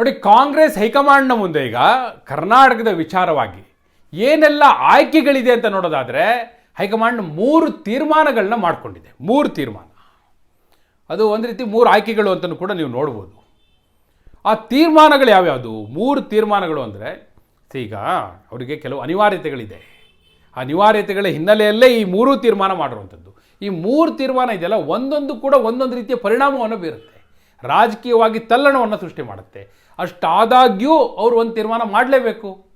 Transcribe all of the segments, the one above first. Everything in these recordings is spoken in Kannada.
ನೋಡಿ, ಕಾಂಗ್ರೆಸ್ ಹೈಕಮಾಂಡ್ನ ಮುಂದೆ ಈಗ ಕರ್ನಾಟಕದ ವಿಚಾರವಾಗಿ ಏನೆಲ್ಲ ಆಯ್ಕೆಗಳಿದೆ ಅಂತ ನೋಡೋದಾದರೆ ಹೈಕಮಾಂಡ್ ಮೂರು ತೀರ್ಮಾನಗಳನ್ನ ಮಾಡಿಕೊಂಡಿದೆ. ಮೂರು ತೀರ್ಮಾನ. ಅದು ಒಂದು ರೀತಿ ಮೂರು ಆಯ್ಕೆಗಳು ಅಂತಲೂ ಕೂಡ ನೀವು ನೋಡ್ಬೋದು. ಆ ತೀರ್ಮಾನಗಳು ಯಾವ್ಯಾವುದು? ಮೂರು ತೀರ್ಮಾನಗಳು ಅಂದರೆ ಈಗ ಅವರಿಗೆ ಕೆಲವು ಅನಿವಾರ್ಯತೆಗಳಿದೆ. ಆ ಅನಿವಾರ್ಯತೆಗಳ ಹಿನ್ನೆಲೆಯಲ್ಲೇ ಈ ಮೂರು ತೀರ್ಮಾನ ಮಾಡಿರುವಂಥದ್ದು. ಈ ಮೂರು ತೀರ್ಮಾನ ಇದೆಯಲ್ಲ ಒಂದೊಂದು ಕೂಡ ಒಂದೊಂದು ರೀತಿಯ ಪರಿಣಾಮವನ್ನು ಬೀರುತ್ತೆ. ರಾಜಕೀಯವಾಗಿ ತಲ್ಲಣವನ್ನು ಸೃಷ್ಟಿ ಮಾಡುತ್ತೆ. ಅಷ್ಟಾದಾಗ್ಯೂ ಅವರು ಒಂದು ತೀರ್ಮಾನ ಮಾಡಲೇಬೇಕು.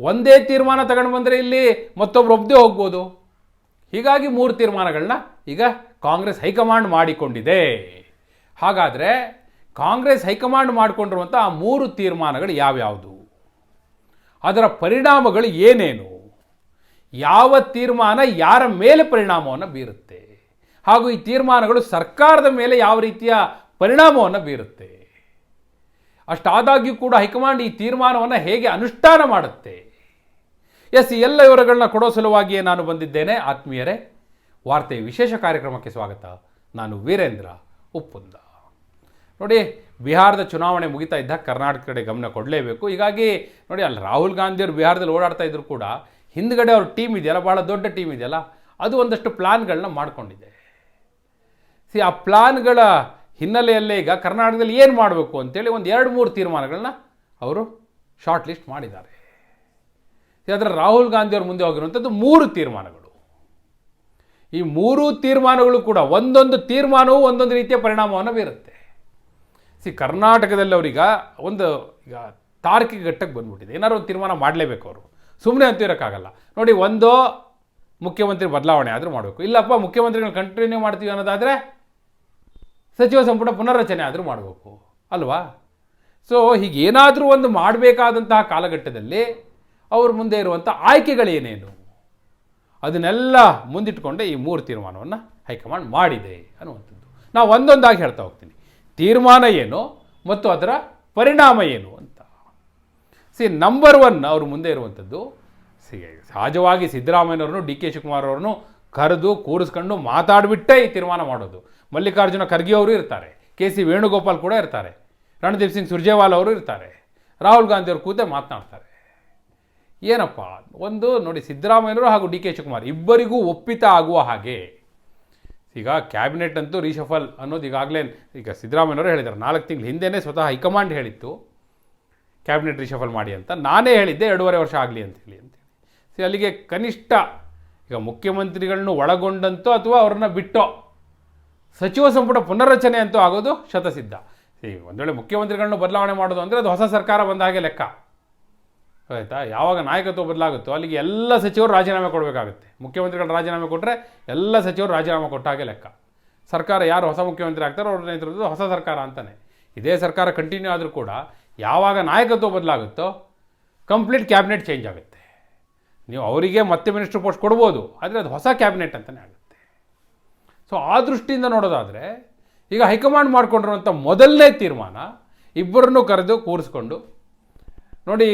ಒಂದೇ ತೀರ್ಮಾನ ತಗೊಂಡು ಬಂದರೆ ಇಲ್ಲಿ ಮತ್ತೊಬ್ರು ಒಬ್ಬದೇ ಹೋಗ್ಬೋದು. ಹೀಗಾಗಿ ಮೂರು ತೀರ್ಮಾನಗಳನ್ನ ಈಗ ಕಾಂಗ್ರೆಸ್ ಹೈಕಮಾಂಡ್ ಮಾಡಿಕೊಂಡಿದೆ. ಹಾಗಾದರೆ ಕಾಂಗ್ರೆಸ್ ಹೈಕಮಾಂಡ್ ಮಾಡಿಕೊಂಡಿರುವಂಥ ಆ ಮೂರು ತೀರ್ಮಾನಗಳು ಯಾವ್ಯಾವುದು? ಅದರ ಪರಿಣಾಮಗಳು ಏನೇನು? ಯಾವ ತೀರ್ಮಾನ ಯಾರ ಮೇಲೆ ಪರಿಣಾಮವನ್ನು ಬೀರುತ್ತೆ? ಹಾಗೂ ಈ ತೀರ್ಮಾನಗಳು ಸರ್ಕಾರದ ಮೇಲೆ ಯಾವ ರೀತಿಯ ಪರಿಣಾಮವನ್ನು ಬೀರುತ್ತೆ. ಅಷ್ಟಾದಾಗ್ಯೂ ಕೂಡ ಹೈಕಮಾಂಡ್ ಈ ತೀರ್ಮಾನವನ್ನು ಹೇಗೆ ಅನುಷ್ಠಾನ ಮಾಡುತ್ತೆ? ಎಸ್ ಎಲ್ಲ ವಿವರಗಳನ್ನ ಕೊಡೋ ಸಲುವಾಗಿಯೇ ನಾನು ಬಂದಿದ್ದೇನೆ. ಆತ್ಮೀಯರೇ ವಾರ್ತೆ ವಿಶೇಷ ಕಾರ್ಯಕ್ರಮಕ್ಕೆ ಸ್ವಾಗತ. ನಾನು ವೀರೇಂದ್ರ ಉಪ್ಪುಂದ. ನೋಡಿ, ಬಿಹಾರದ ಚುನಾವಣೆ ಮುಗಿತಾ ಇದ್ದ ಕರ್ನಾಟಕ ಕಡೆ ಗಮನ ಕೊಡಲೇಬೇಕು. ಹೀಗಾಗಿ, ನೋಡಿ, ಅಲ್ಲಿ ರಾಹುಲ್ ಗಾಂಧಿಯವರು ಬಿಹಾರದಲ್ಲಿ ಓಡಾಡ್ತಾ ಇದ್ರು ಕೂಡ ಹಿಂದ್ಗಡೆ ಅವ್ರ ಟೀಮ್ ಇದೆಯಲ್ಲ ಭಾಳ ದೊಡ್ಡ ಟೀಮ್ ಇದೆಯಲ್ಲ, ಅದು ಒಂದಷ್ಟು ಪ್ಲಾನ್ಗಳನ್ನ ಮಾಡ್ಕೊಂಡಿದೆ. ಸಿ, ಆ ಪ್ಲಾನ್ಗಳ ಹಿನ್ನೆಲೆಯಲ್ಲೇ ಈಗ ಕರ್ನಾಟಕದಲ್ಲಿ ಏನು ಮಾಡಬೇಕು ಅಂತೇಳಿ ಒಂದು ಎರಡು ಮೂರು ತೀರ್ಮಾನಗಳನ್ನ ಅವರು ಶಾರ್ಟ್ ಲಿಸ್ಟ್ ಮಾಡಿದ್ದಾರೆ. ಅದರ ರಾಹುಲ್ ಗಾಂಧಿಯವ್ರ ಮುಂದೆ ಹೋಗಿರುವಂಥದ್ದು ಮೂರು ತೀರ್ಮಾನಗಳು. ಈ ಮೂರು ತೀರ್ಮಾನಗಳು ಕೂಡ ಒಂದೊಂದು ತೀರ್ಮಾನವೂ ಒಂದೊಂದು ರೀತಿಯ ಪರಿಣಾಮವನ್ನು ಬೀರುತ್ತೆ. ಸಿ, ಕರ್ನಾಟಕದಲ್ಲಿ ಅವ್ರೀಗ ಒಂದು ಈಗ ತಾರ್ಕಿಕ ಘಟ್ಟಕ್ಕೆ ಬಂದ್ಬಿಟ್ಟಿದೆ. ಏನಾದ್ರು ಒಂದು ತೀರ್ಮಾನ ಮಾಡಲೇಬೇಕು ಅವರು. ಸುಮ್ಮನೆ ಅಂತೂ ಇರೋಕ್ಕಾಗಲ್ಲ. ನೋಡಿ, ಒಂದು ಮುಖ್ಯಮಂತ್ರಿ ಬದಲಾವಣೆ ಆದರೂ ಮಾಡಬೇಕು. ಇಲ್ಲಪ್ಪ, ಮುಖ್ಯಮಂತ್ರಿಗಳನ್ನ ಕಂಟಿನ್ಯೂ ಮಾಡ್ತೀವಿ ಅನ್ನೋದಾದರೆ ಸಚಿವ ಸಂಪುಟ ಪುನರ್ರಚನೆ ಆದರೂ ಮಾಡಬೇಕು, ಅಲ್ವಾ? ಸೊ ಹೀಗೆ ಏನಾದರೂ ಒಂದು ಮಾಡಬೇಕಾದಂತಹ ಕಾಲಘಟ್ಟದಲ್ಲಿ ಅವ್ರ ಮುಂದೆ ಇರುವಂಥ ಆಯ್ಕೆಗಳೇನೇನು? ಅದನ್ನೆಲ್ಲ ಮುಂದಿಟ್ಕೊಂಡೇ ಈ ಮೂರು ತೀರ್ಮಾನವನ್ನು ಹೈಕಮಾಂಡ್ ಮಾಡಿದೆ ಅನ್ನುವಂಥದ್ದು. ನಾವು ಒಂದೊಂದಾಗಿ ಹೇಳ್ತಾ ಹೋಗ್ತೀನಿ. ತೀರ್ಮಾನ ಏನು ಮತ್ತು ಅದರ ಪರಿಣಾಮ ಏನು ಅಂತ. ಸಿ ನಂಬರ್ ಒನ್ ಅವ್ರ ಮುಂದೆ ಇರುವಂಥದ್ದು, ಸಿ, ಸಹಜವಾಗಿ ಸಿದ್ದರಾಮಯ್ಯನವ್ರನ್ನು, ಡಿ ಕೆ ಶಿವಕುಮಾರ್ ಅವ್ರನ್ನು ಕರೆದು ಕೂರಿಸ್ಕೊಂಡು ಮಾತಾಡಿಬಿಟ್ಟೇ ಈ ತೀರ್ಮಾನ ಮಾಡೋದು. ಮಲ್ಲಿಕಾರ್ಜುನ ಖರ್ಗೆ ಅವರು ಇರ್ತಾರೆ. ಕೆ ಸಿ ವೇಣುಗೋಪಾಲ್ ಕೂಡ ಇರ್ತಾರೆ. ರಣದೀಪ್ ಸಿಂಗ್ ಸುರ್ಜೇವಾಲ್ ಅವರು ಇರ್ತಾರೆ. ರಾಹುಲ್ ಗಾಂಧಿ ಅವರು ಕೂತೆ ಮಾತನಾಡ್ತಾರೆ. ಏನಪ್ಪ? ಒಂದು ನೋಡಿ ಸಿದ್ದರಾಮಯ್ಯನವರು ಹಾಗೂ ಡಿ ಕೆ ಶಿವಕುಮಾರ್ ಇಬ್ಬರಿಗೂ ಒಪ್ಪಿತ ಆಗುವ ಹಾಗೆ ಈಗ ಕ್ಯಾಬಿನೆಟ್ ಅಂತೂ ರೀಶಫಲ್ ಅನ್ನೋದು ಈಗಾಗಲೇ ಈಗ ಸಿದ್ದರಾಮಯ್ಯವರು ಹೇಳಿದ್ದಾರೆ. ನಾಲ್ಕು ತಿಂಗಳ ಹಿಂದೆನೇ ಸ್ವತಃ ಹೈಕಮಾಂಡ್ ಹೇಳಿತ್ತು. ಕ್ಯಾಬಿನೆಟ್ ರೀಶಫಲ್ ಮಾಡಿ ಅಂತ. ನಾನೇ ಹೇಳಿದ್ದೆ, ಎರಡೂವರೆ ವರ್ಷ ಆಗಲಿ ಅಂತೇಳಿ ಅಂತೇಳಿ ಸಿ ಅಲ್ಲಿಗೆ ಕನಿಷ್ಠ ಈಗ ಮುಖ್ಯಮಂತ್ರಿಗಳನ್ನು ಒಳಗೊಂಡಂತೋ ಅಥವಾ ಅವ್ರನ್ನ ಬಿಟ್ಟೋ ಸಚಿವ ಸಂಪುಟ ಪುನರ್ರಚನೆ ಅಂತೂ ಆಗೋದು ಶತಸಿದ್ಧ. ಒಂದು ವೇಳೆ ಮುಖ್ಯಮಂತ್ರಿಗಳನ್ನ ಬದಲಾವಣೆ ಮಾಡೋದು ಅಂದರೆ ಅದು ಹೊಸ ಸರ್ಕಾರ ಬಂದ ಹಾಗೆ ಲೆಕ್ಕ. ಆಯಿತಾ? ಯಾವಾಗ ನಾಯಕತ್ವ ಬದಲಾಗುತ್ತೋ ಅಲ್ಲಿಗೆ ಎಲ್ಲ ಸಚಿವರು ರಾಜೀನಾಮೆ ಕೊಡಬೇಕಾಗುತ್ತೆ. ಮುಖ್ಯಮಂತ್ರಿಗಳು ರಾಜೀನಾಮೆ ಕೊಟ್ಟರೆ ಎಲ್ಲ ಸಚಿವರು ರಾಜೀನಾಮೆ ಕೊಟ್ಟ ಹಾಗೆ ಲೆಕ್ಕ. ಸರ್ಕಾರ ಯಾರು ಹೊಸ ಮುಖ್ಯಮಂತ್ರಿ ಆಗ್ತಾರೋ ಅವ್ರ ನೇತೃತ್ವದ ಹೊಸ ಸರ್ಕಾರ ಅಂತಾನೆ. ಇದೇ ಸರ್ಕಾರ ಕಂಟಿನ್ಯೂ ಆದರೂ ಕೂಡ ಯಾವಾಗ ನಾಯಕತ್ವ ಬದಲಾಗುತ್ತೋ ಕಂಪ್ಲೀಟ್ ಕ್ಯಾಬಿನೆಟ್ ಚೇಂಜ್ ಆಗುತ್ತೆ. ನೀವು ಅವರಿಗೆ ಮತ್ತೆ ಮಿನಿಸ್ಟರ್ ಪೋಸ್ಟ್ ಕೊಡ್ಬೋದು, ಆದರೆ ಅದು ಹೊಸ ಕ್ಯಾಬಿನೆಟ್ ಅಂತಲೇ ಆಗುತ್ತೆ. ಸೊ ಆ ದೃಷ್ಟಿಯಿಂದ ನೋಡೋದಾದರೆ, ಈಗ ಹೈಕಮಾಂಡ್ ಮಾಡಿಕೊಂಡಿರುವಂಥ ಮೊದಲನೇ ತೀರ್ಮಾನ ಇಬ್ಬರನ್ನು ಕರೆದು ಕೂರಿಸ್ಕೊಂಡು, ನೋಡಿ,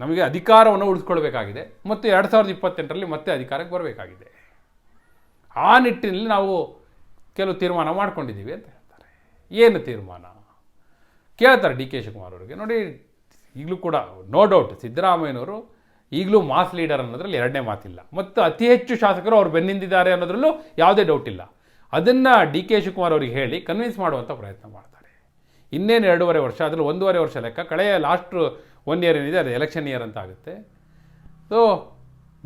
ನಮಗೆ ಅಧಿಕಾರವನ್ನು ಉಳಿಸ್ಕೊಳ್ಬೇಕಾಗಿದೆ, ಮತ್ತು ಎರಡು ಸಾವಿರದ ಇಪ್ಪತ್ತೆಂಟರಲ್ಲಿ ಮತ್ತೆ ಅಧಿಕಾರಕ್ಕೆ ಬರಬೇಕಾಗಿದೆ. ಆ ನಿಟ್ಟಿನಲ್ಲಿ ನಾವು ಕೆಲವು ತೀರ್ಮಾನ ಮಾಡ್ಕೊಂಡಿದ್ದೀವಿ ಅಂತ ಹೇಳ್ತಾರೆ. ಏನು ತೀರ್ಮಾನ? ಕೇಳ್ತಾರೆ ಡಿ ಕೆ ಶಿವಕುಮಾರ್ ಅವರಿಗೆ. ನೋಡಿ, ಈಗಲೂ ಕೂಡ ನೋ ಡೌಟ್ ಸಿದ್ದರಾಮಯ್ಯನವರು ಈಗಲೂ ಮಾಸ್ ಲೀಡರ್ ಅನ್ನೋದ್ರಲ್ಲಿ ಎರಡನೇ ಮಾತಿಲ್ಲ. ಮತ್ತು ಅತಿ ಹೆಚ್ಚು ಶಾಸಕರು ಅವ್ರು ಬೆನ್ನಿಂದಿದ್ದಾರೆ ಅನ್ನೋದ್ರಲ್ಲೂ ಯಾವುದೇ ಡೌಟ್ ಇಲ್ಲ. ಅದನ್ನು ಡಿ ಕೆ ಶಿವಕುಮಾರ್ ಅವರಿಗೆ ಹೇಳಿ ಕನ್ವಿನ್ಸ್ ಮಾಡುವಂಥ ಪ್ರಯತ್ನ ಮಾಡ್ತಾರೆ. ಇನ್ನೇನು ಎರಡೂವರೆ ವರ್ಷ, ಅದರಲ್ಲಿ ಒಂದೂವರೆ ವರ್ಷ ಲೆಕ್ಕ. ಕಳೆಯ ಲಾಸ್ಟ್ ಒನ್ ಇಯರ್ ಏನಿದೆ, ಅದು ಎಲೆಕ್ಷನ್ ಇಯರ್ ಅಂತ ಆಗುತ್ತೆ. ಸೊ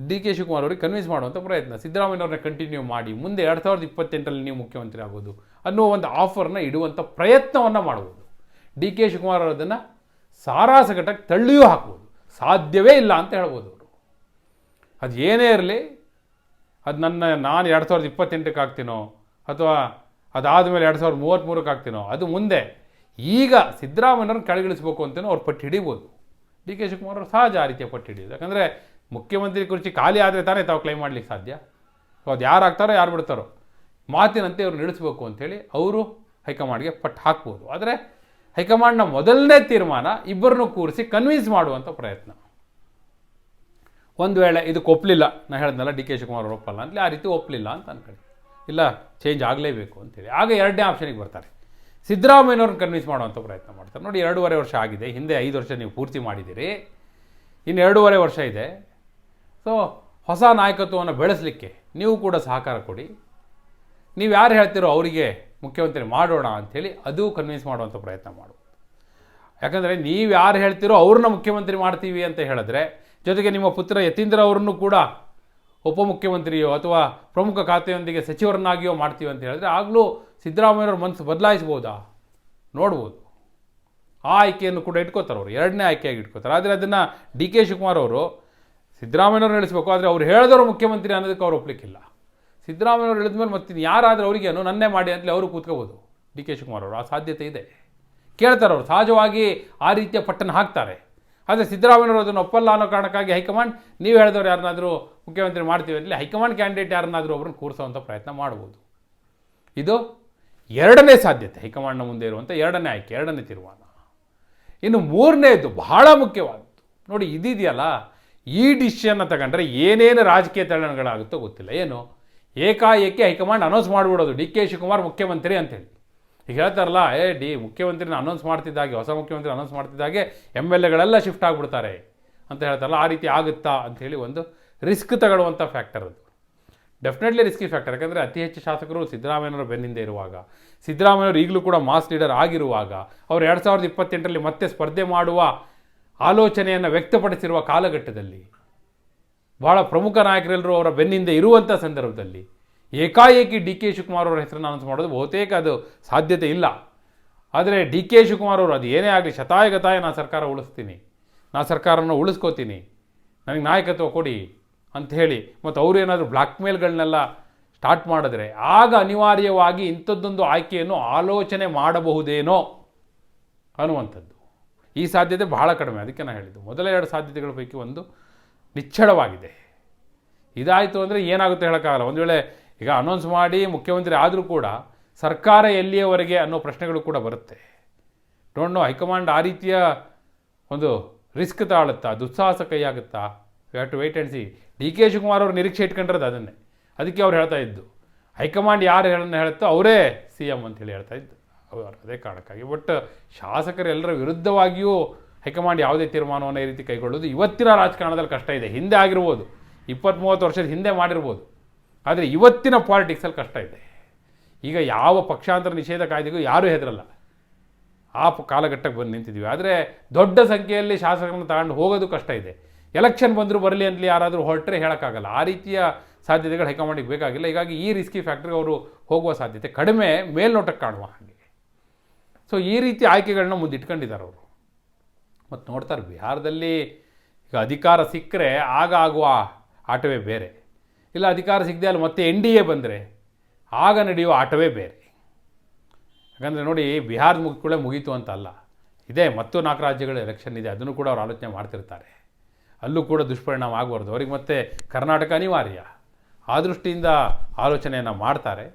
ಡಿ ಕೆ ಶಿವಕುಮಾರ್ ಅವರಿಗೆ ಕನ್ವಿನ್ಸ್ ಮಾಡುವಂಥ ಪ್ರಯತ್ನ. ಸಿದ್ದರಾಮಯ್ಯವ್ರನ್ನ ಕಂಟಿನ್ಯೂ ಮಾಡಿ, ಮುಂದೆ ಎರಡು ಸಾವಿರದ ಇಪ್ಪತ್ತೆಂಟರಲ್ಲಿ ನೀವು ಮುಖ್ಯಮಂತ್ರಿ ಆಗೋದು ಅನ್ನೋ ಒಂದು ಆಫರ್ನ ಇಡುವಂಥ ಪ್ರಯತ್ನವನ್ನು ಮಾಡ್ಬೋದು. ಡಿ ಕೆ ಶಿವಕುಮಾರ್ ಅವರದನ್ನು ಸಾರಾಸಗಟಕ್ಕೆ ತಳ್ಳಿಯೂ ಹಾಕ್ಬೋದು. ಸಾಧ್ಯವೇ ಇಲ್ಲ ಅಂತ ಹೇಳ್ಬೋದು ಅವರು. ಅದು ಏನೇ ಇರಲಿ, ಅದು ನನ್ನ, ನಾನು ಎರಡು ಸಾವಿರದ ಇಪ್ಪತ್ತೆಂಟಕ್ಕೆ ಆಗ್ತೀನೋ ಅಥವಾ ಅದಾದಮೇಲೆ ಎರಡು ಸಾವಿರದ ಮೂವತ್ತ್ಮೂರಕ್ಕೆ ಆಗ್ತೀನೋ ಅದು ಮುಂದೆ. ಈಗ ಸಿದ್ದರಾಮಯ್ಯವ್ರನ್ನ ಕೆಳಗಿಳಿಸ್ಬೇಕು ಅಂತಲೂ ಅವ್ರು ಪಟ್ಟು ಹಿಡಿಬೋದು. ಡಿ ಕೆ ಶಿವಕುಮಾರ್ ಅವರು ಸಹಜ ಆ ರೀತಿಯ ಪಟ್ಟು ಹಿಡಿಯೋದು. ಯಾಕಂದರೆ ಮುಖ್ಯಮಂತ್ರಿ ಕುರ್ಚಿ ಖಾಲಿ ಆದರೆ ತಾನೇ ತಾವು ಕ್ಲೈಮ್ ಮಾಡಲಿಕ್ಕೆ ಸಾಧ್ಯ. ಅದು ಯಾರು ಆಗ್ತಾರೋ ಯಾರು ಬಿಡ್ತಾರೋ, ಮಾತಿನಂತೆ ಅವ್ರು ನಡೆಸ್ಬೇಕು ಅಂಥೇಳಿ ಅವರು ಹೈಕಮಾಂಡ್ಗೆ ಪಟ್ಟು ಹಾಕ್ಬೋದು. ಆದರೆ ಹೈಕಮಾಂಡ್ನ ಮೊದಲನೇ ತೀರ್ಮಾನ ಇಬ್ಬರನ್ನು ಕೂರಿಸಿ ಕನ್ವಿನ್ಸ್ ಮಾಡುವಂಥ ಪ್ರಯತ್ನ. ಒಂದು ವೇಳೆ ಇದಕ್ಕೆ ಒಪ್ಪಲಿಲ್ಲ ನಾನು ಹೇಳಿದ್ನಲ್ಲ ಡಿ ಕೆ ಶಿವಕುಮಾರ್ ಅವರು ಒಪ್ಪಲ್ಲ ಅಂತಲೇ ಆ ರೀತಿ ಒಪ್ಪಲಿಲ್ಲ ಅಂತ ಅನ್ಕೊಳ್ಳಿ ಇಲ್ಲ ಚೇಂಜ್ ಆಗಲೇಬೇಕು ಅಂತೇಳಿ ಆಗ ಎರಡನೇ ಆಪ್ಷನಿಗೆ ಬರ್ತಾರೆ. ಸಿದ್ದರಾಮಯ್ಯನವ್ರನ್ನ ಕನ್ವಿನ್ಸ್ ಮಾಡುವಂಥ ಪ್ರಯತ್ನ ಮಾಡ್ತಾರೆ. ನೋಡಿ, ಎರಡೂವರೆ ವರ್ಷ ಆಗಿದೆ. ಹಿಂದೆ ಐದು ವರ್ಷ ನೀವು ಪೂರ್ತಿ ಮಾಡಿದ್ದೀರಿ. ಇನ್ನು ಎರಡೂವರೆ ವರ್ಷ ಇದೆ. ಸೊ ಹೊಸ ನಾಯಕತ್ವವನ್ನು ಬೆಳೆಸಲಿಕ್ಕೆ ನೀವು ಕೂಡ ಸಹಕಾರ ಕೊಡಿ. ನೀವು ಯಾರು ಹೇಳ್ತೀರೋ ಅವರಿಗೆ ಮುಖ್ಯಮಂತ್ರಿ ಮಾಡೋಣ ಅಂಥೇಳಿ ಅದು ಕನ್ವಿನ್ಸ್ ಮಾಡುವಂಥ ಪ್ರಯತ್ನ ಮಾಡು ಯಾಕಂದರೆ ನೀವು ಯಾರು ಹೇಳ್ತೀರೋ ಅವ್ರನ್ನ ಮುಖ್ಯಮಂತ್ರಿ ಮಾಡ್ತೀವಿ ಅಂತ ಹೇಳಿದ್ರೆ, ಜೊತೆಗೆ ನಿಮ್ಮ ಪುತ್ರ ಯತೀಂದ್ರ ಅವರನ್ನು ಕೂಡ ಉಪಮುಖ್ಯಮಂತ್ರಿಯೋ ಅಥವಾ ಪ್ರಮುಖ ಖಾತೆಯೊಂದಿಗೆ ಸಚಿವರನ್ನಾಗಿಯೋ ಮಾಡ್ತೀವಿ ಅಂತ ಹೇಳಿದ್ರೆ ಆಗಲೂ ಸಿದ್ದರಾಮಯ್ಯವ್ರ ಮನಸ್ಸು ಬದಲಾಯಿಸ್ಬೋದಾ? ನೋಡ್ಬೋದು. ಆ ಆಯ್ಕೆಯನ್ನು ಕೂಡ ಇಟ್ಕೋತಾರೆ ಅವರು, ಎರಡನೇ ಆಯ್ಕೆಯಾಗಿ ಇಟ್ಕೋತಾರೆ. ಆದರೆ ಅದನ್ನು ಡಿ ಕೆ ಶಿವಕುಮಾರ್ ಅವರು ಸಿದ್ದರಾಮಯ್ಯವ್ರನ್ನ ನಡೆಸಬೇಕು ಆದರೆ ಅವ್ರು ಹೇಳಿದವರು ಮುಖ್ಯಮಂತ್ರಿ ಅನ್ನೋದಕ್ಕೆ ಅವ್ರು ಒಪ್ಲಿಕ್ಕಿಲ್ಲ. ಸಿದ್ದರಾಮಯ್ಯವ್ರು ಹೇಳಿದ್ಮೇಲೆ ಮತ್ತೆ ಯಾರಾದರೂ ಅವರಿಗೇನು ನನ್ನೇ ಮಾಡಿ ಅಂತಲೇ ಅವರು ಕೂತ್ಕೋಬೋದು. ಡಿ ಕೆ ಶಿವಕುಮಾರ್ ಅವರು ಆ ಸಾಧ್ಯತೆ ಇದೆ. ಕೇಳ್ತಾರೆ ಅವರು, ಸಹಜವಾಗಿ ಆ ರೀತಿಯ ಪಟ್ಟನ ಹಾಕ್ತಾರೆ. ಆದರೆ ಸಿದ್ದರಾಮಯ್ಯವರು ಅದನ್ನು ಒಪ್ಪಲ್ಲ ಅನ್ನೋ ಕಾರಣಕ್ಕಾಗಿ ಹೈಕಮಾಂಡ್, ನೀವು ಹೇಳಿದವ್ರು ಯಾರನ್ನಾದರೂ ಮುಖ್ಯಮಂತ್ರಿ ಮಾಡ್ತೀವಿ ಅಂತಲೇ ಹೈಕಮಾಂಡ್ ಕ್ಯಾಂಡಿಡೇಟ್ ಯಾರನ್ನಾದರೂ ಒಬ್ಬರನ್ನು ಕೂರಿಸುವಂಥ ಪ್ರಯತ್ನ ಮಾಡ್ಬೋದು ಇದು ಎರಡನೇ ಸಾಧ್ಯತೆ ಹೈಕಮಾಂಡ್ನ ಮುಂದೆ ಇರುವಂಥ ಎರಡನೇ ಆಯ್ಕೆ, ಎರಡನೇ ತೀರ್ಮಾನ. ಇನ್ನು ಮೂರನೇದು ಬಹಳ ಮುಖ್ಯವಾದದ್ದು. ನೋಡಿ, ಇದಿದೆಯಲ್ಲ, ಈ ಡಿಸಿಷನ್ನ ತಗೊಂಡ್ರೆ ಏನೇನು ರಾಜಕೀಯ ತಳ್ಳಣಗಳಾಗುತ್ತೋ ಗೊತ್ತಿಲ್ಲ. ಏನು? ಏಕಾಏಕಿ ಹೈಕಮಾಂಡ್ ಅನೌನ್ಸ್ ಮಾಡಿಬಿಡೋದು, ಡಿ ಕೆ ಶಿವಕುಮಾರ್ ಮುಖ್ಯಮಂತ್ರಿ ಅಂತೇಳಿ. ಈಗ ಹೇಳ್ತಾರಲ್ಲ, ಏ, ಡಿ ಮುಖ್ಯಮಂತ್ರಿನ ಅನೌನ್ಸ್ ಮಾಡ್ತಿದ್ದಾಗೆ, ಹೊಸ ಮುಖ್ಯಮಂತ್ರಿ ಅನೌನ್ಸ್ ಮಾಡ್ತಿದ್ದಾಗೆ ಎಂ ಎಲ್ ಎಗಳೆಲ್ಲ ಶಿಫ್ಟ್ ಆಗಿಬಿಡ್ತಾರೆ ಅಂತ ಹೇಳ್ತಾರಲ್ಲ, ಆ ರೀತಿ ಆಗುತ್ತಾ ಅಂಥೇಳಿ ಒಂದು ರಿಸ್ಕ್ ತಗೊಳ್ಳುವಂಥ ಫ್ಯಾಕ್ಟರ್ ಅದು. ಡೆಫಿನೆಟ್ಲಿ ರಿಸ್ಕಿ ಫ್ಯಾಕ್ಟರ್ ಯಾಕಂದರೆ ಅತಿ ಹೆಚ್ಚು ಶಾಸಕರು ಸಿದ್ದರಾಮಯ್ಯನವರ ಬೆನ್ನಿಂದ ಇರುವಾಗ ಸಿದ್ದರಾಮಯ್ಯವರು ಈಗಲೂ ಕೂಡ ಮಾಸ್ ಲೀಡರ್ ಆಗಿರುವಾಗ, ಅವರು ಎರಡು ಸಾವಿರದ ಇಪ್ಪತ್ತೆಂಟರಲ್ಲಿ ಮತ್ತೆ ಸ್ಪರ್ಧೆ ಮಾಡುವ ಆಲೋಚನೆಯನ್ನು ವ್ಯಕ್ತಪಡಿಸಿರುವ ಕಾಲಘಟ್ಟದಲ್ಲಿ ಬಹಳ ಪ್ರಮುಖ ನಾಯಕರೆಲ್ಲರೂ ಅವರ ಬೆನ್ನಿಂದ ಇರುವಂಥ ಸಂದರ್ಭದಲ್ಲಿ ಏಕಾಏಕಿ ಡಿ ಕೆ ಶಿವಕುಮಾರ್ ಅವರ ಹೆಸರನ್ನು ಅನೌನ್ಸ್ ಮಾಡೋದು ಬಹುತೇಕ ಅದು ಸಾಧ್ಯತೆ ಇಲ್ಲ. ಆದರೆ ಡಿ ಕೆ ಶಿವಕುಮಾರ್ ಅವರು ಅದು ಏನೇ ಆಗಲಿ ಶತಾಯಗತಾಯ ನಾನು ಸರ್ಕಾರ ಉಳಿಸ್ತೀನಿ. ನಾ ಸರ್ಕಾರವನ್ನು ಉಳಿಸ್ಕೋತೀನಿ. ನನಗೆ ನಾಯಕತ್ವ ಕೊಡಿ ಅಂತ ಹೇಳಿ ಮತ್ತು ಅವರು ಏನಾದರೂ ಬ್ಲ್ಯಾಕ್ ಮೇಲ್ಗಳನ್ನೆಲ್ಲ ಸ್ಟಾರ್ಟ್ ಮಾಡಿದ್ರೆ ಆಗ ಅನಿವಾರ್ಯವಾಗಿ ಇಂಥದ್ದೊಂದು ಆಯ್ಕೆಯನ್ನು ಆಲೋಚನೆ ಮಾಡಬಹುದೇನೋ ಅನ್ನುವಂಥದ್ದು. ಈ ಸಾಧ್ಯತೆ ಬಹಳ ಕಡಿಮೆ. ಅದಕ್ಕೆ ನಾನು ಹೇಳಿದ್ದು. ಮೊದಲ ಎರಡು ಸಾಧ್ಯತೆಗಳ ಪೈಕಿ ಒಂದು ನಿಚ್ಚಳವಾಗಿದೆ. ಇದಾಯಿತು ಅಂದರೆ ಏನಾಗುತ್ತೆ ಹೇಳೋಕ್ಕಾಗಲ್ಲ. ಒಂದು ವೇಳೆ ಈಗ ಅನೌನ್ಸ್ ಮಾಡಿ ಮುಖ್ಯಮಂತ್ರಿ ಆದರೂ ಕೂಡ ಸರ್ಕಾರ ಎಲ್ಲಿಯವರೆಗೆ ಅನ್ನೋ ಪ್ರಶ್ನೆಗಳು ಕೂಡ ಬರುತ್ತೆ. ಡೋಂಟ್ ನೋ ಹೈಕಮಾಂಡ್ ಆ ರೀತಿಯ ಒಂದು ರಿಸ್ಕ್ ತಾಳುತ್ತಾ, ದುಸ್ಸಾಹಸ ಕೈಯಾಗುತ್ತಾ? You have to wait and see D K Shivakumar ಅವರು ನಿರೀಕ್ಷೆ ಇಟ್ಕೊಂಡಿರೋದು ಅದನ್ನೇ. ಅದಕ್ಕೆ ಅವ್ರು ಹೇಳ್ತಾ ಇದ್ದು. ಹೈಕಮಾಂಡ್ ಯಾರು ಹೇಳನ್ನ ಹೇಳುತ್ತೋ ಅವರೇ ಸಿ ಎಂ ಅಂತೇಳಿ ಹೇಳ್ತಾ ಇದ್ದು. ಅವರು ಅದೇ ಕಾರಣಕ್ಕಾಗಿ. ಬಟ್ ಶಾಸಕರೆಲ್ಲರ ವಿರುದ್ಧವಾಗಿಯೂ ಹೈಕಮಾಂಡ್ ಯಾವುದೇ ತೀರ್ಮಾನವನ್ನು ಈ ರೀತಿ ಕೈಗೊಳ್ಳೋದು ಇವತ್ತಿನ ರಾಜಕಾರಣದಲ್ಲಿ ಕಷ್ಟ ಇದೆ. ಹಿಂದೆ ಆಗಿರ್ಬೋದು ಇಪ್ಪತ್ತ್ ಮೂವತ್ತು ವರ್ಷದ ಹಿಂದೆ ಮಾಡಿರ್ಬೋದು, ಆದರೆ ಇವತ್ತಿನ ಪಾಲಿಟಿಕ್ಸಲ್ಲಿ ಕಷ್ಟ ಇದೆ. ಈಗ ಯಾವ ಪಕ್ಷಾಂತರ ನಿಷೇಧ ಕಾಯ್ದೆಗೂ ಯಾರೂ ಹೆದರಲ್ಲ. ಆ ಕಾಲಘಟ್ಟಕ್ಕೆ ಬಂದು ನಿಂತಿದ್ದೀವಿ ಆದರೆ ದೊಡ್ಡ ಸಂಖ್ಯೆಯಲ್ಲಿ ಶಾಸಕರನ್ನು ತಗೊಂಡು ಹೋಗೋದು ಕಷ್ಟ ಇದೆ. ಎಲೆಕ್ಷನ್ ಬಂದರೂ ಬರಲಿ ಅಂತಲಿ ಯಾರಾದರೂ ಹೊರಟ್ರೆ ಹೇಳೋಕ್ಕಾಗಲ್ಲ. ಆ ರೀತಿಯ ಸಾಧ್ಯತೆಗಳು ಹೈಕಮಾಂಡಿಗೆ ಬೇಕಾಗಿಲ್ಲ. ಹೀಗಾಗಿ ಈ ರಿಸ್ಕಿ ಫ್ಯಾಕ್ಟ್ರಿಗೆ ಅವರು ಹೋಗುವ ಸಾಧ್ಯತೆ ಕಡಿಮೆ ಮೇಲ್ನೋಟಕ್ಕೆ ಕಾಣುವ ಹಾಗೆ. ಸೊ ಈ ರೀತಿ ಆಯ್ಕೆಗಳನ್ನ ಮುಂದಿಟ್ಕೊಂಡಿದ್ದಾರೆ ಅವರು. ಮತ್ತು ನೋಡ್ತಾರೆ, ಬಿಹಾರದಲ್ಲಿ ಈಗ ಅಧಿಕಾರ ಸಿಕ್ಕರೆ ಆಗ ಆಗುವ ಆಟವೇ ಬೇರೆ. ಇಲ್ಲ ಅಧಿಕಾರ ಸಿಗದೆ ಅಲ್ಲಿ ಮತ್ತೆ ಎನ್ ಡಿ ಎ ಬಂದರೆ ಆಗ ನಡೆಯುವ ಆಟವೇ ಬೇರೆ. ಯಾಕಂದರೆ ನೋಡಿ ಬಿಹಾರದ ಮುಗಿದ ಮುಗೀತು ಅಂತ ಅಲ್ಲ. ಇದೆ ಮತ್ತು ನಾಲ್ಕು ರಾಜ್ಯಗಳ ಎಲೆಕ್ಷನ್ ಇದೆ, ಅದನ್ನು ಕೂಡ ಅವ್ರು ಆಲೋಚನೆ ಮಾಡ್ತಿರ್ತಾರೆ. ಅಲ್ಲೂ ಕೂಡ ದುಷ್ಪರಿಣಾಮ ಆಗಬಾರ್ದು. ಅವ್ರಿಗೆ ಮತ್ತೆ ಕರ್ನಾಟಕ ಅನಿವಾರ್ಯ. ಆ ದೃಷ್ಟಿಯಿಂದ ಆಲೋಚನೆಯನ್ನು ಮಾಡ್ತಾರೆ.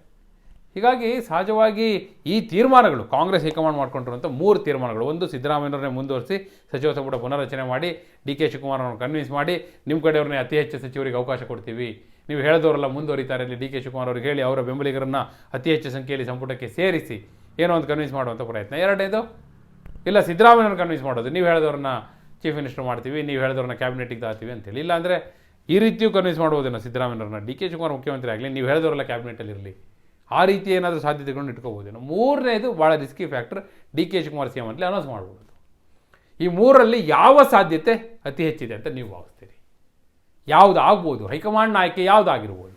ಹೀಗಾಗಿ ಸಹಜವಾಗಿ ಈ ತೀರ್ಮಾನಗಳು ಕಾಂಗ್ರೆಸ್ ಹೈಕಮಾಂಡ್ ಮಾಡಿಕೊಂಡಿರುವಂಥ ಮೂರು ತೀರ್ಮಾನಗಳು. ಒಂದು ಸಿದ್ದರಾಮಯ್ಯವ್ರನ್ನೇ ಮುಂದುವರಿಸಿ ಸಚಿವ ಸಂಪುಟ ಪುನರಚನೆ ಮಾಡಿ ಡಿ ಕೆ ಶಿವಕುಮಾರ್ ಅವ್ರನ್ನ ಕನ್ವಿನ್ಸ್ ಮಾಡಿ ನಿಮ್ಮ ಕಡೆಯವ್ರನ್ನೇ ಅತಿ ಹೆಚ್ಚು ಸಚಿವರಿಗೆ ಅವಕಾಶ ಕೊಡ್ತೀವಿ. ನೀವು ಹೇಳಿದವರೆಲ್ಲ ಮುಂದುವರಿತಾರೆ ಇಲ್ಲಿ ಡಿ ಕೆ ಶಿವಕುಮಾರ್ ಅವ್ರಿಗೆ ಹೇಳಿ ಅವರ ಬೆಂಬಲಿಗರನ್ನು ಅತಿ ಹೆಚ್ಚು ಸಂಖ್ಯೆಯಲ್ಲಿ ಸಂಪುಟಕ್ಕೆ ಸೇರಿಸಿ ಏನೋ ಒಂದು ಕನ್ವಿನ್ಸ್ ಮಾಡುವಂಥ ಪ್ರಯತ್ನ. ಎರಡನೇದು, ಇಲ್ಲ ಸಿದ್ದರಾಮಯ್ಯವ್ರನ್ನ ಕನ್ವಿನ್ಸ್ ಮಾಡೋದು. ನೀವು ಹೇಳಿದವ್ರನ್ನ ಚೀಫ್ ಮಿನಿಸ್ಟರ್ ಮಾಡ್ತೀವಿ, ನೀವು ಹೇಳಿದವ್ರನ್ನ ಕ್ಯಾಬಿನೆಟಿಗೆ ತಾತೀವಿ ಅಂತೇಳಿ ಇಲ್ಲ ಅಂದರೆ ಈ ರೀತಿಯೂ ಕನ್ವಿನ್ಸ್ ಮಾಡ್ಬೋದೇನೋ ಸಿದ್ದರಾಮಯ್ಯವ್ರನ್ನ ಡಿ ಕೆ ಶಿವಕುಮಾರ್ ಮುಖ್ಯಮಂತ್ರಿ ಆಗಲಿ, ನೀವು ಹೇಳಿದವರೆಲ್ಲ ಕ್ಯಾಬಿನೆಟಲ್ಲಿ ಇರಲಿ. ಆ ರೀತಿ ಏನಾದರೂ ಸಾಧ್ಯತೆಗಳನ್ನು ಇಟ್ಕೋಬೋದೇನೋ ಮೂರನೇದು ಭಾಳ risky factor D K Shivakumar C M ಅಂತಲೇ ಅನೌನ್ಸ್ ಮಾಡ್ಬೋದು. ಈ ಮೂರರಲ್ಲಿ ಯಾವ ಸಾಧ್ಯತೆ ಅತಿ ಹೆಚ್ಚಿದೆ ಅಂತ ನೀವು ಭಾವಿಸ್ತೀರಿ? ಯಾವುದು ಆಗ್ಬೋದು ಹೈಕಮಾಂಡ್ನ ಆಯ್ಕೆ ಯಾವುದಾಗಿರ್ಬೋದು?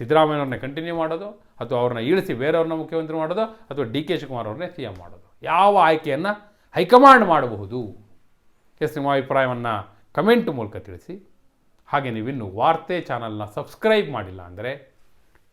ಸಿದ್ದರಾಮಯ್ಯವ್ರನ್ನ ಕಂಟಿನ್ಯೂ ಮಾಡೋದು ಅಥವಾ ಅವ್ರನ್ನ ಇಳಿಸಿ ಬೇರೆಯವ್ರನ್ನ ಮುಖ್ಯಮಂತ್ರಿ ಮಾಡೋದು ಅಥವಾ ಡಿ ಕೆ ಶಿವಕುಮಾರ್ ಅವ್ರನ್ನೇ ಸಿ ಎಂ ಮಾಡೋದು? ಯಾವ ಆಯ್ಕೆಯನ್ನು ಹೈಕಮಾಂಡ್ ಮಾಡಬಹುದು? ಎಸ್, ನಿಮ್ಮ ಅಭಿಪ್ರಾಯವನ್ನು ಕಮೆಂಟ್ ಮೂಲಕ ತಿಳಿಸಿ. ಹಾಗೆ ನೀವಿನ್ನು ವಾರ್ತೆ ಚಾನಲ್ನ ಸಬ್ಸ್ಕ್ರೈಬ್ ಮಾಡಿಲ್ಲ ಅಂದರೆ